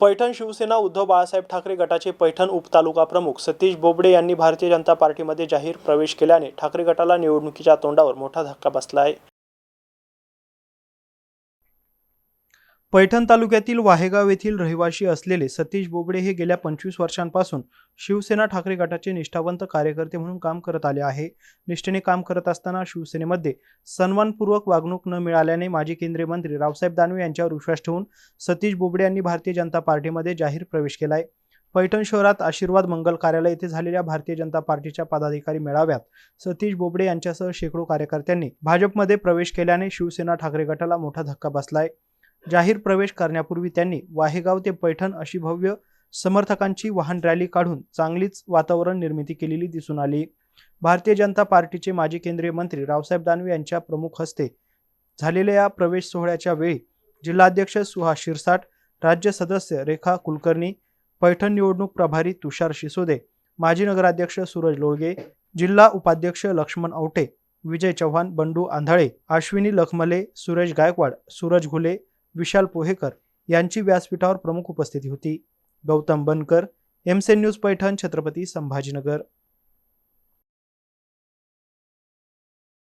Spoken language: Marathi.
पैठण शिवसेना उद्धव बाळासाहेब ठाकरे गटाचे पैठण उपतालुका प्रमुख सतीश बोबडे यांनी भारतीय जनता पार्टीमध्ये जाहीर प्रवेश केल्याने ठाकरे गटाला निवडणुकीच्या तोंडावर मोठा धक्का बसला आहे. पैठण तालुक्यातील वाहेगाव येथील रहिवासी असलेले सतीश बोबडे हे गेल्या पंचवीस वर्षांपासून शिवसेना ठाकरे गटाचे निष्ठावंत कार्यकर्ते म्हणून काम करत आले आहे. निष्ठेने काम करत असताना शिवसेनेमध्ये सन्मानपूर्वक वागणूक न मिळाल्याने माजी केंद्रीय मंत्री रावसाहेब दानवे यांच्यावर विश्वास ठेवून सतीश बोबडे यांनी भारतीय जनता पार्टीमध्ये जाहीर प्रवेश केलाय. पैठण शहरात आशीर्वाद मंगल कार्यालय येथे झालेल्या भारतीय जनता पार्टीच्या पदाधिकारी मेळाव्यात सतीश बोबडे यांच्यासह शेकडो कार्यकर्त्यांनी भाजपमध्ये प्रवेश केल्याने शिवसेना ठाकरे गटाला मोठा धक्का बसलाय. जाहीर प्रवेश करण्यापूर्वी त्यांनी वाहेगाव ते पैठण अशी भव्य समर्थकांची वाहन रॅली काढून चांगलीच वातावरण निर्मिती केलेली दिसून आली. भारतीय जनता पार्टीचे माजी केंद्रीय मंत्री रावसाहेब दानवे यांच्या प्रमुख हस्ते झालेल्या या प्रवेश सोहळ्याच्या वेळी जिल्हाध्यक्ष सुहास शिरसाट राज्य सदस्य रेखा कुलकर्णी पैठण निवडणूक प्रभारी तुषार शिसोदे माजी नगराध्यक्ष सूरज लोळगे जिल्हा उपाध्यक्ष लक्ष्मण आवटे विजय चव्हाण बंडू आंधळे अश्विनी लखमले सुरेश गायकवाड सूरज घुले विशाल पोहेकर यांची व्यासपीठावर प्रमुख उपस्थिती होती. गौतम बनकर एमसेन न्यूज पैठण छत्रपती संभाजीनगर.